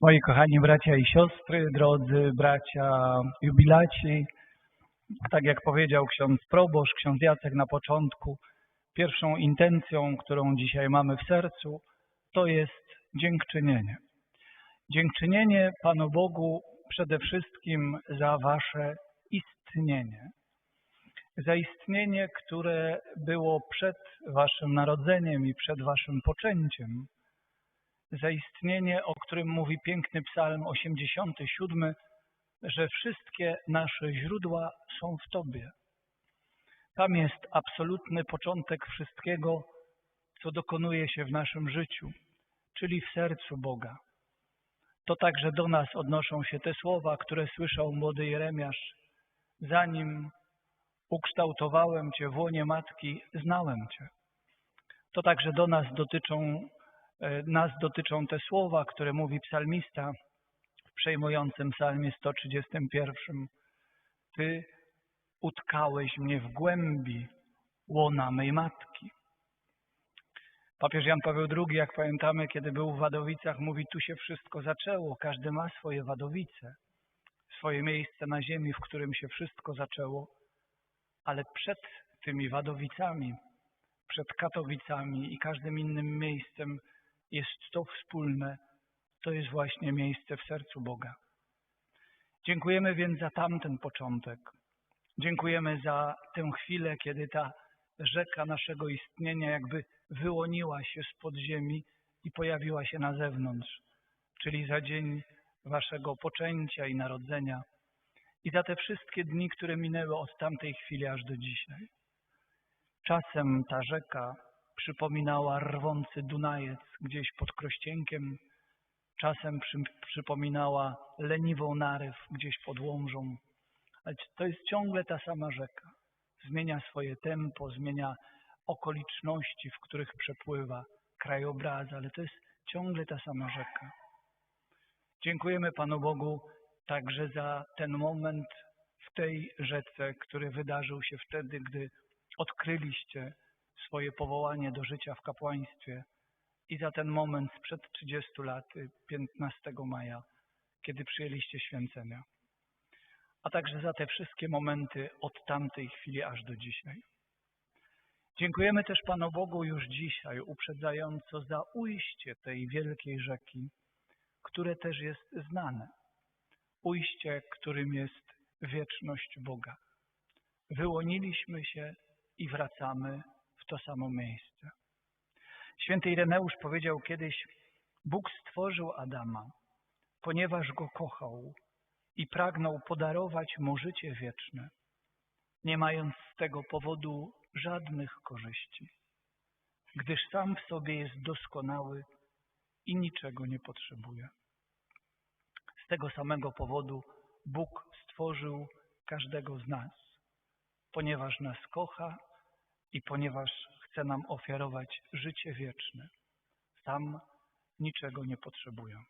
Moi kochani bracia i siostry, drodzy bracia jubilaci, tak jak powiedział ksiądz proboszcz, ksiądz Jacek na początku, pierwszą intencją, którą dzisiaj mamy w sercu, to jest dziękczynienie. Dziękczynienie Panu Bogu przede wszystkim za Wasze istnienie. Za istnienie, które było przed Waszym narodzeniem i przed Waszym poczęciem. Za istnienie, o którym mówi piękny Psalm 87, że wszystkie nasze źródła są w Tobie. Tam jest absolutny początek wszystkiego, co dokonuje się w naszym życiu, czyli w sercu Boga. To także do nas odnoszą się te słowa, które słyszał młody Jeremiasz. Zanim ukształtowałem Cię w łonie matki, znałem Cię. To także do nas dotyczą, nas dotyczą te słowa, które mówi psalmista w przejmującym psalmie 131. Ty utkałeś mnie w głębi łona mej matki. Papież Jan Paweł II, jak pamiętamy, kiedy był w Wadowicach, mówi, tu się wszystko zaczęło, każdy ma swoje Wadowice, swoje miejsce na ziemi, w którym się wszystko zaczęło, ale przed tymi Wadowicami, przed Katowicami i każdym innym miejscem jest to wspólne, to jest właśnie miejsce w sercu Boga. Dziękujemy więc za tamten początek. Dziękujemy za tę chwilę, kiedy ta rzeka naszego istnienia jakby wyłoniła się spod ziemi i pojawiła się na zewnątrz, czyli za dzień waszego poczęcia i narodzenia i za te wszystkie dni, które minęły od tamtej chwili aż do dzisiaj. Czasem ta rzeka przypominała rwący Dunajec gdzieś pod Krościenkiem, czasem przy, przypominała leniwą narew gdzieś pod Łomżą, ale to jest ciągle ta sama rzeka. Zmienia swoje tempo, zmienia okoliczności, w których przepływa krajobraz, ale to jest ciągle ta sama rzeka. Dziękujemy Panu Bogu także za ten moment w tej rzece, który wydarzył się wtedy, gdy odkryliście swoje powołanie do życia w kapłaństwie i za ten moment sprzed 30 lat, 15 maja, kiedy przyjęliście święcenia, a także za te wszystkie momenty od tamtej chwili aż do dzisiaj. Dziękujemy też Panu Bogu już dzisiaj, uprzedzająco za ujście tej wielkiej rzeki, które też jest znane. Ujście, którym jest wieczność Boga. Wyłoniliśmy się i wracamy to samo miejsce. Święty Ireneusz powiedział kiedyś, Bóg stworzył Adama, ponieważ go kochał i pragnął podarować mu życie wieczne, nie mając z tego powodu żadnych korzyści, gdyż sam w sobie jest doskonały i niczego nie potrzebuje. Z tego samego powodu Bóg stworzył każdego z nas, ponieważ nas kocha i ponieważ chce nam ofiarować życie wieczne, sam niczego nie potrzebując.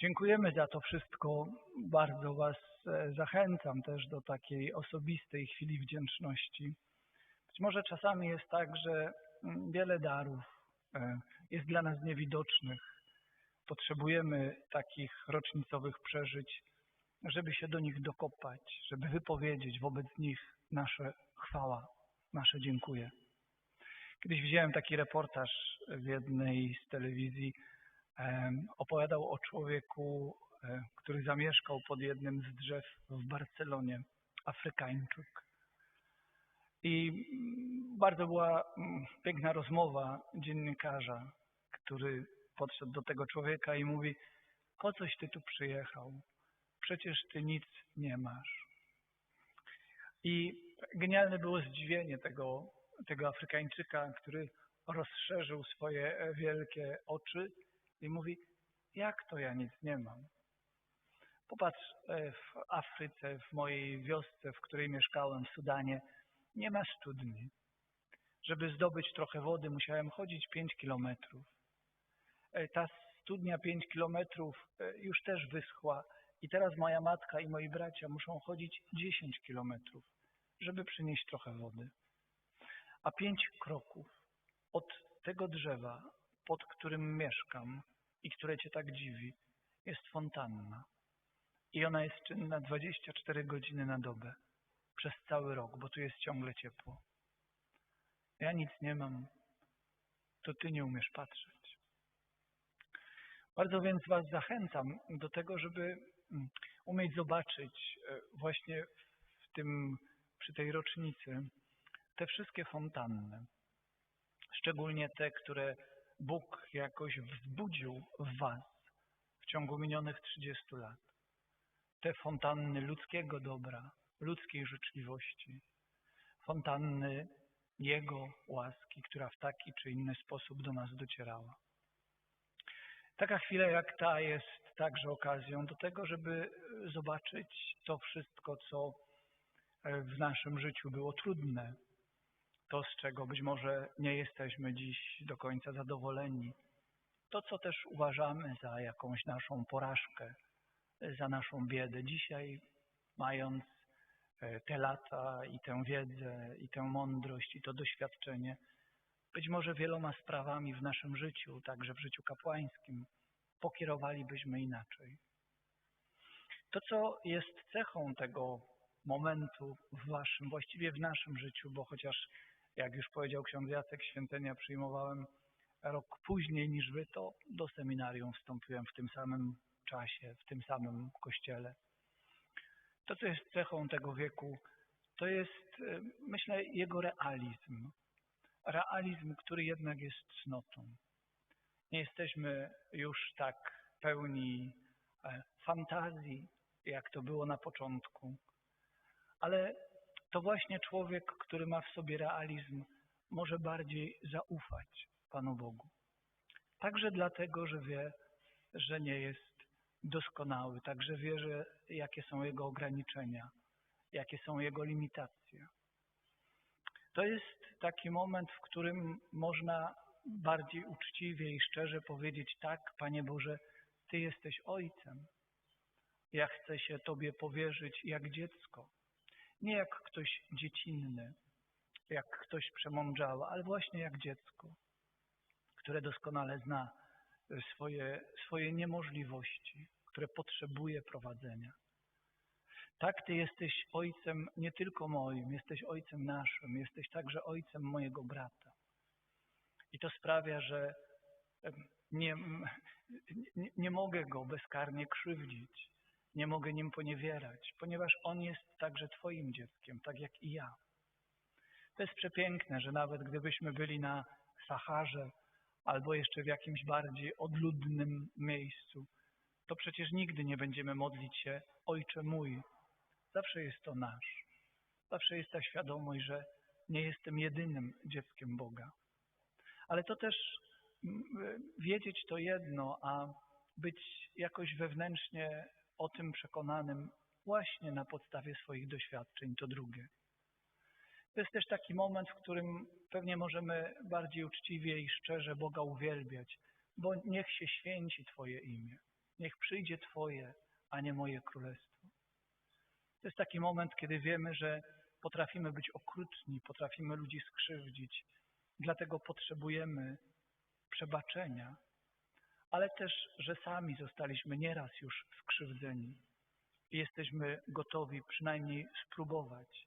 Dziękujemy za to wszystko. Bardzo Was zachęcam też do takiej osobistej chwili wdzięczności. Być może czasami jest tak, że wiele darów jest dla nas niewidocznych. Potrzebujemy takich rocznicowych przeżyć, żeby się do nich dokopać, żeby wypowiedzieć wobec nich nasze chwała, nasze dziękuję. Kiedyś widziałem taki reportaż w jednej z telewizji, opowiadał o człowieku, który zamieszkał pod jednym z drzew w Barcelonie, Afrykańczyk. I bardzo była piękna rozmowa dziennikarza, który podszedł do tego człowieka i mówi, po coś ty tu przyjechał? Przecież ty nic nie masz. I genialne było zdziwienie tego, tego Afrykańczyka, który rozszerzył swoje wielkie oczy i mówi, jak to ja nic nie mam? Popatrz, w Afryce, w mojej wiosce, w której mieszkałem, w Sudanie, nie ma studni. Żeby zdobyć trochę wody, musiałem chodzić 5 kilometrów. Ta studnia 5 kilometrów już też wyschła i teraz moja matka i moi bracia muszą chodzić 10 kilometrów, żeby przynieść trochę wody. A pięć kroków od tego drzewa, pod którym mieszkam, i które cię tak dziwi, jest fontanna. I ona jest czynna 24 godziny na dobę, przez cały rok, bo tu jest ciągle ciepło. Ja nic nie mam, to ty nie umiesz patrzeć. Bardzo więc Was zachęcam do tego, żeby umieć zobaczyć e, właśnie w tym, przy tej rocznicy te wszystkie fontanny, szczególnie te, które Bóg jakoś wzbudził w Was w ciągu minionych 30 lat. Te fontanny ludzkiego dobra, ludzkiej życzliwości, fontanny Jego łaski, która w taki czy inny sposób do nas docierała. Taka chwila jak ta jest także okazją do tego, żeby zobaczyć to wszystko, co w naszym życiu było trudne, to, z czego być może nie jesteśmy dziś do końca zadowoleni, to, co też uważamy za jakąś naszą porażkę, za naszą biedę. Dzisiaj, mając e, te lata i tę wiedzę, i tę mądrość, i to doświadczenie, być może wieloma sprawami w naszym życiu, także w życiu kapłańskim, pokierowalibyśmy inaczej. To, co jest cechą tego momentu w waszym, właściwie w naszym życiu, bo chociaż, jak już powiedział ksiądz Jacek, święcenia przyjmowałem rok później niż wy, to do seminarium wstąpiłem w tym samym czasie, w tym samym kościele. To, co jest cechą tego wieku, to jest, e, myślę, jego realizm. Realizm, który jednak jest cnotą. Nie jesteśmy już tak pełni e, fantazji, jak to było na początku, ale to właśnie człowiek, który ma w sobie realizm, może bardziej zaufać Panu Bogu. Także dlatego, że wie, że nie jest doskonały, także wie, że jakie są jego ograniczenia, jakie są jego limitacje. To jest taki moment, w którym można bardziej uczciwie i szczerze powiedzieć tak, Panie Boże, Ty jesteś Ojcem. Ja chcę się Tobie powierzyć jak dziecko. Nie jak ktoś dziecinny, jak ktoś przemądrzały, ale właśnie jak dziecko, które doskonale zna swoje, swoje niemożliwości, które potrzebuje prowadzenia. Tak, Ty jesteś Ojcem nie tylko moim, jesteś Ojcem naszym, jesteś także Ojcem mojego brata. I to sprawia, że nie, nie, nie mogę go bezkarnie krzywdzić, nie mogę nim poniewierać, ponieważ on jest także Twoim dzieckiem, tak jak i ja. To jest przepiękne, że nawet gdybyśmy byli na Saharze albo jeszcze w jakimś bardziej odludnym miejscu, to przecież nigdy nie będziemy modlić się Ojcze mój. Zawsze jest to nasz. Zawsze jest ta świadomość, że nie jestem jedynym dzieckiem Boga. Ale to też wiedzieć to jedno, a być jakoś wewnętrznie o tym przekonanym właśnie na podstawie swoich doświadczeń to drugie. To jest też taki moment, w którym pewnie możemy bardziej uczciwie i szczerze Boga uwielbiać, bo niech się święci Twoje imię, niech przyjdzie Twoje, a nie moje królestwo. To jest taki moment, kiedy wiemy, że potrafimy być okrutni, potrafimy ludzi skrzywdzić, dlatego potrzebujemy przebaczenia, ale też, że sami zostaliśmy nieraz już skrzywdzeni i jesteśmy gotowi przynajmniej spróbować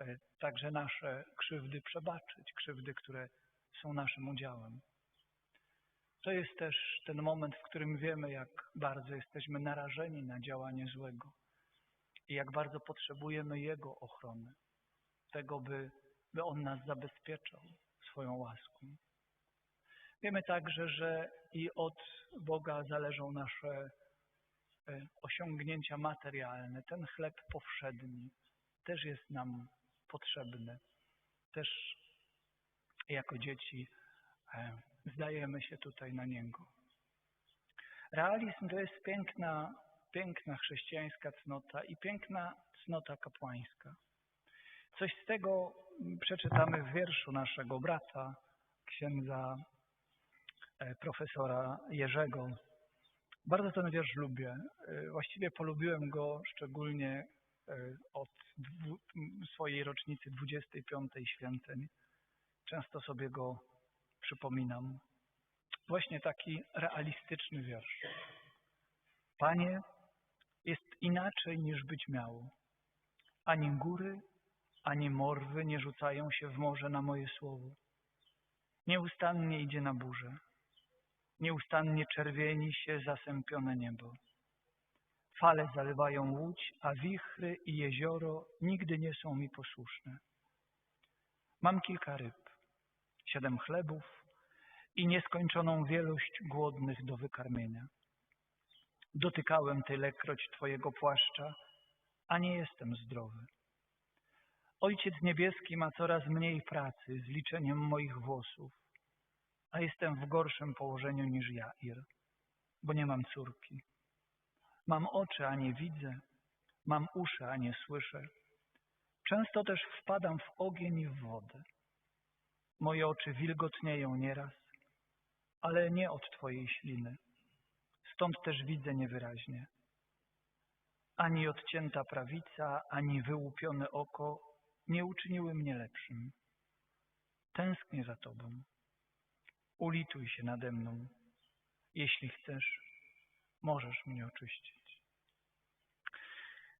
e, także nasze krzywdy przebaczyć, krzywdy, które są naszym udziałem. To jest też ten moment, w którym wiemy, jak bardzo jesteśmy narażeni na działanie złego i jak bardzo potrzebujemy Jego ochrony, tego, by, by On nas zabezpieczał swoją łaską. Wiemy także, że i od Boga zależą nasze e, osiągnięcia materialne. Ten chleb powszedni też jest nam potrzebny. Też jako dzieci e, zdajemy się tutaj na niego. Realizm to jest piękna, piękna chrześcijańska cnota i piękna cnota kapłańska. Coś z tego przeczytamy w wierszu naszego brata, księdza E, profesora Jerzego. Bardzo ten wiersz lubię. E, właściwie polubiłem go szczególnie e, od swojej rocznicy 25. święceń. Często sobie go przypominam. właśnie taki realistyczny wiersz. Panie, jest inaczej niż być miało. Ani góry, ani morwy nie rzucają się w morze na moje słowo. Nieustannie idzie na burzę. Nieustannie czerwieni się zasępione niebo. Fale zalewają łódź, a wichry i jezioro nigdy nie są mi posłuszne. Mam kilka ryb, siedem chlebów i nieskończoną wielość głodnych do wykarmienia. Dotykałem tylekroć Twojego płaszcza, a nie jestem zdrowy. Ojciec Niebieski ma coraz mniej pracy z liczeniem moich włosów, a jestem w gorszym położeniu niż Jair, bo nie mam córki. Mam oczy, a nie widzę, mam uszy, a nie słyszę. Często też wpadam w ogień i w wodę. Moje oczy wilgotnieją nieraz, ale nie od Twojej śliny. Stąd też widzę niewyraźnie. Ani odcięta prawica, ani wyłupione oko nie uczyniły mnie lepszym. Tęsknię za Tobą. Ulituj się nade mną. Jeśli chcesz, możesz mnie oczyścić.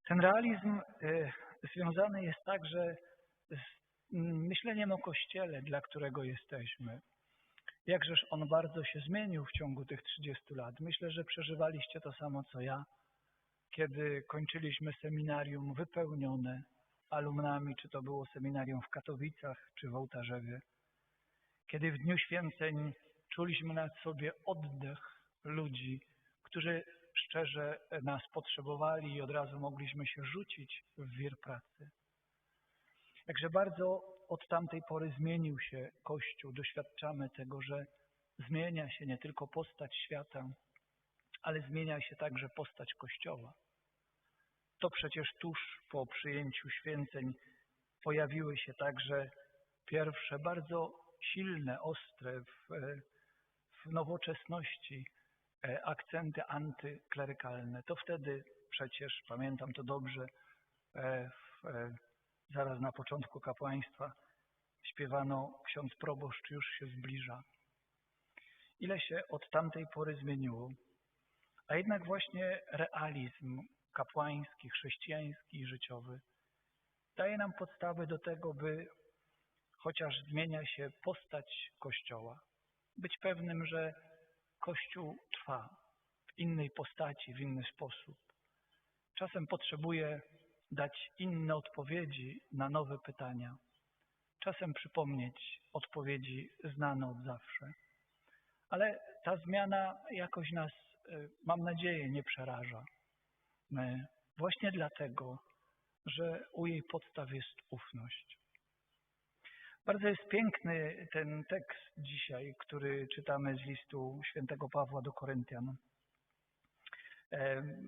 Ten realizm y, związany jest także z myśleniem o Kościele, dla którego jesteśmy. Jakżeż on bardzo się zmienił w ciągu tych 30 lat. Myślę, że przeżywaliście to samo co ja, kiedy kończyliśmy seminarium wypełnione alumnami, czy to było seminarium w Katowicach, czy w Ołtarzewie. Kiedy w Dniu Święceń czuliśmy na sobie oddech ludzi, którzy szczerze nas potrzebowali i od razu mogliśmy się rzucić w wir pracy. Jakże bardzo od tamtej pory zmienił się Kościół. Doświadczamy tego, że zmienia się nie tylko postać świata, ale zmienia się także postać Kościoła. To przecież tuż po przyjęciu święceń pojawiły się także pierwsze bardzo silne, ostre w, w nowoczesności E, akcenty antyklerykalne. To wtedy przecież, pamiętam to dobrze, e, w, e, zaraz na początku kapłaństwa śpiewano ksiądz proboszcz już się zbliża. Ile się od tamtej pory zmieniło, a jednak właśnie realizm kapłański, chrześcijański i życiowy daje nam podstawy do tego, by chociaż zmienia się postać Kościoła, być pewnym, że Kościół trwa w innej postaci, w inny sposób. Czasem potrzebuje dać inne odpowiedzi na nowe pytania. Czasem przypomnieć odpowiedzi znane od zawsze. Ale ta zmiana jakoś nas, y, mam nadzieję, nie przeraża. My właśnie dlatego, że u jej podstaw jest ufność. Bardzo jest piękny ten tekst dzisiaj, który czytamy z listu świętego Pawła do Koryntian.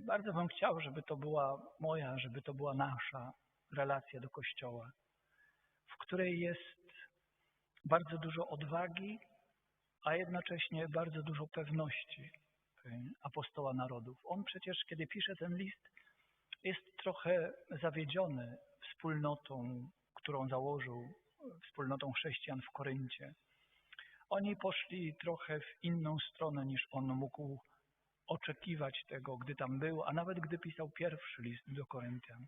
Bardzo bym chciał, żeby to była moja, żeby to była nasza relacja do Kościoła, w której jest bardzo dużo odwagi, a jednocześnie bardzo dużo pewności apostoła narodów. On przecież, kiedy pisze ten list, jest trochę zawiedziony wspólnotą, którą założył wspólnotą chrześcijan w Koryncie. Oni poszli trochę w inną stronę niż on mógł oczekiwać tego, gdy tam był, a nawet gdy pisał pierwszy list do Koryntian.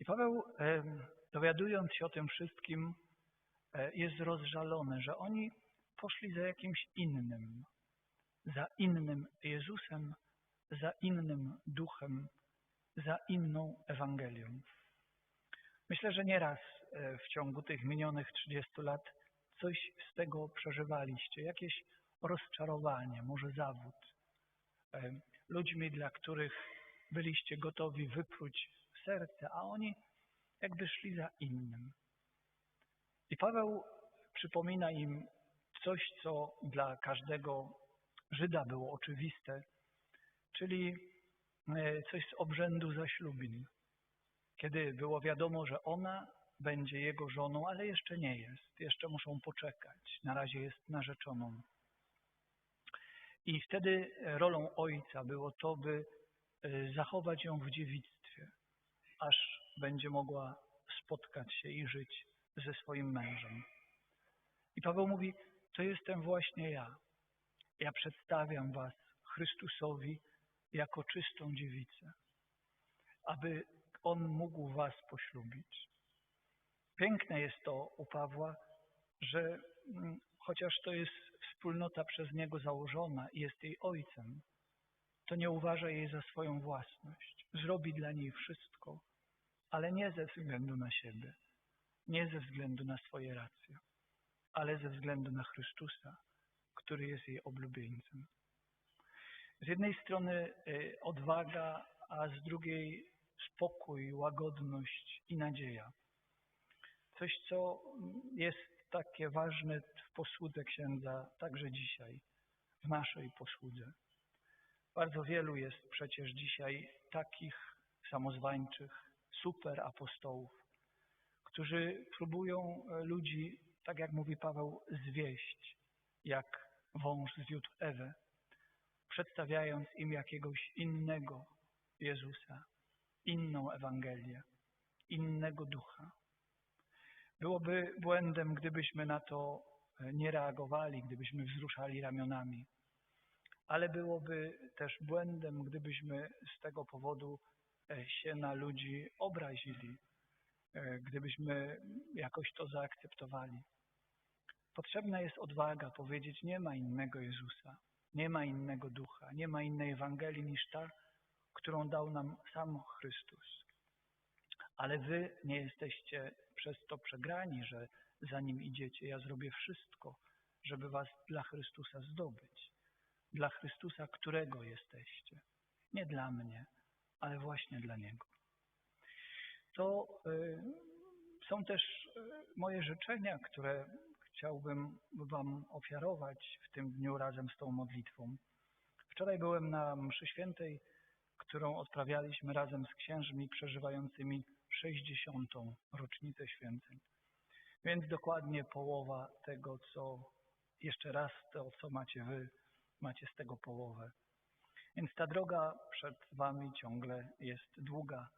I Paweł, dowiadując się o tym wszystkim, e, jest rozżalony, że oni poszli za jakimś innym, za innym Jezusem, za innym duchem, za inną Ewangelią. Myślę, że nieraz e, w ciągu tych minionych 30 lat coś z tego przeżywaliście, jakieś rozczarowanie, może zawód. Ludźmi, dla których byliście gotowi wypróć serce, a oni jakby szli za innym. I Paweł przypomina im coś, co dla każdego Żyda było oczywiste, czyli e, coś z obrzędu zaślubin kiedy było wiadomo, że ona będzie jego żoną, ale jeszcze nie jest, jeszcze muszą poczekać. Na razie jest narzeczoną. I wtedy rolą ojca było to, by e, zachować ją w dziewictwie, aż będzie mogła spotkać się i żyć ze swoim mężem. I Paweł mówi, to jestem właśnie ja. Ja przedstawiam was Chrystusowi jako czystą dziewicę, aby On mógł was poślubić. Piękne jest to u Pawła, że mm, chociaż to jest wspólnota przez Niego założona i jest jej ojcem, to nie uważa jej za swoją własność. Zrobi dla niej wszystko, ale nie ze względu na siebie, nie ze względu na swoje racje, ale ze względu na Chrystusa, który jest jej oblubieńcem. Z jednej strony y, odwaga, a z drugiej spokój, łagodność i nadzieja. Coś, co jest takie ważne w posłudze księdza także dzisiaj, w naszej posłudze. Bardzo wielu jest przecież dzisiaj takich samozwańczych super apostołów, którzy próbują e, ludzi, tak jak mówi Paweł, zwieść, jak wąż zwiódł Ewę, przedstawiając im jakiegoś innego Jezusa, inną Ewangelię, innego ducha. Byłoby błędem, gdybyśmy na to e, nie reagowali, gdybyśmy wzruszali ramionami, ale byłoby też błędem, gdybyśmy z tego powodu e, się na ludzi obrazili, e, gdybyśmy jakoś to zaakceptowali. Potrzebna jest odwaga powiedzieć, nie ma innego Jezusa, nie ma innego ducha, nie ma innej Ewangelii niż ta, którą dał nam sam Chrystus. Ale wy nie jesteście przez to przegrani, że za nim idziecie. Ja zrobię wszystko, żeby was dla Chrystusa zdobyć. Dla Chrystusa, którego jesteście. Nie dla mnie, ale właśnie dla Niego. To y, są też y, moje życzenia, które chciałbym Wam ofiarować w tym dniu razem z tą modlitwą. Wczoraj byłem na mszy świętej, którą odprawialiśmy razem z księżmi przeżywającymi 60. rocznicę święceń. Więc dokładnie połowa tego, co jeszcze raz to, co macie wy, macie z tego połowę. Więc ta droga przed wami ciągle jest długa.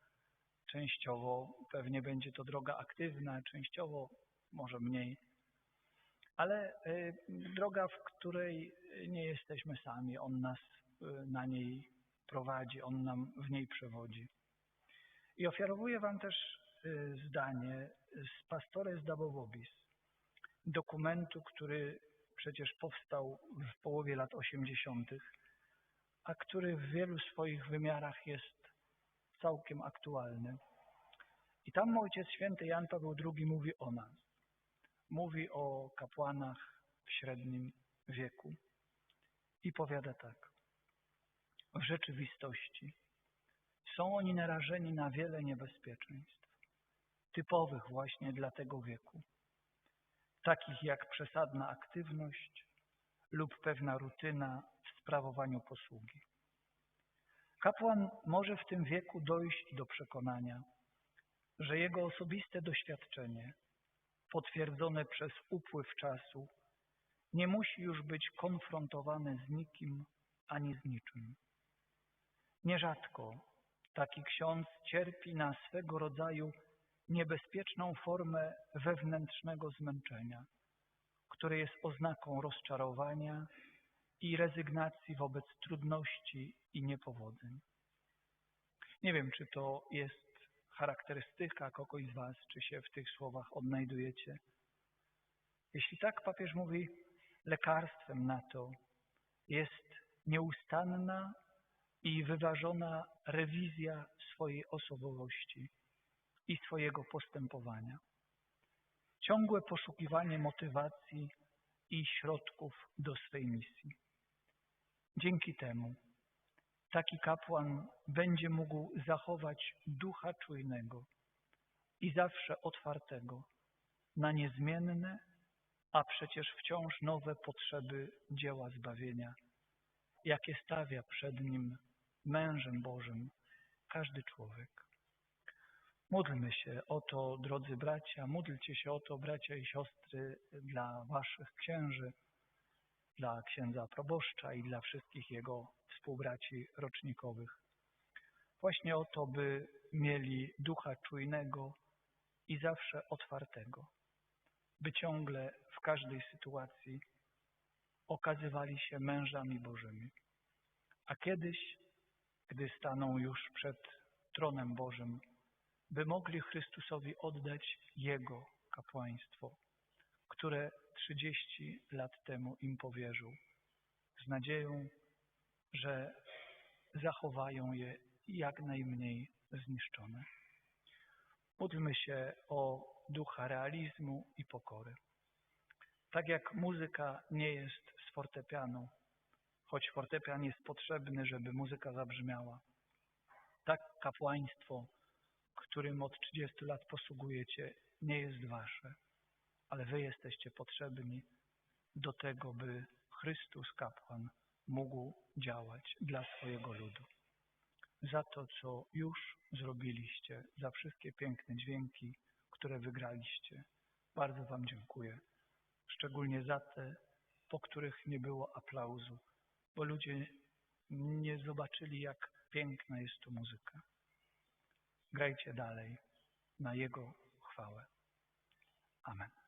Częściowo pewnie będzie to droga aktywna, częściowo może mniej ale y, droga, w której nie jesteśmy sami, On nas y, na niej prowadzi, On nam w niej przewodzi. I ofiarowuję Wam też y, zdanie z Pastores Dabowobis, dokumentu, który przecież powstał w połowie lat 80., a który w wielu swoich wymiarach jest całkiem aktualny. I tam Ojciec Święty Jan Paweł II mówi o nas mówi o kapłanach w średnim wieku i powiada tak. W rzeczywistości są oni narażeni na wiele niebezpieczeństw, typowych właśnie dla tego wieku, takich jak przesadna aktywność lub pewna rutyna w sprawowaniu posługi. Kapłan może w tym wieku dojść do przekonania, że jego osobiste doświadczenie potwierdzone przez upływ czasu, nie musi już być konfrontowane z nikim ani z niczym. Nierzadko taki ksiądz cierpi na swego rodzaju niebezpieczną formę wewnętrznego zmęczenia, które jest oznaką rozczarowania i rezygnacji wobec trudności i niepowodzeń. Nie wiem, czy to jest charakterystyka kogoś z Was, czy się w tych słowach odnajdujecie. Jeśli tak, papież mówi, lekarstwem na to jest nieustanna i wyważona rewizja swojej osobowości i swojego postępowania. Ciągłe poszukiwanie motywacji i środków do swej misji. Dzięki temu taki kapłan będzie mógł zachować ducha czujnego i zawsze otwartego na niezmienne, a przecież wciąż nowe potrzeby dzieła zbawienia, jakie stawia przed nim mężem Bożym każdy człowiek. Módlmy się o to, drodzy bracia, módlcie się o to, bracia i siostry, dla waszych księży, dla księdza proboszcza i dla wszystkich jego współbraci rocznikowych. Właśnie o to, by mieli ducha czujnego i zawsze otwartego, by ciągle w każdej sytuacji okazywali się mężami Bożymi. A kiedyś, gdy staną już przed tronem Bożym, by mogli Chrystusowi oddać Jego kapłaństwo, które 30 lat temu im powierzył, z nadzieją, że zachowają je jak najmniej zniszczone. Módlmy się o ducha realizmu i pokory. Tak jak muzyka nie jest z fortepianu, choć fortepian jest potrzebny, żeby muzyka zabrzmiała, tak kapłaństwo, którym od 30 lat posługujecie, nie jest wasze, ale wy jesteście potrzebni do tego, by Chrystus kapłan mógł działać dla swojego ludu. Za to, co już zrobiliście, za wszystkie piękne dźwięki, które wygraliście. Bardzo Wam dziękuję. Szczególnie za te, po których nie było aplauzu, bo ludzie nie zobaczyli, jak piękna jest tu muzyka. Grajcie dalej na Jego chwałę. Amen.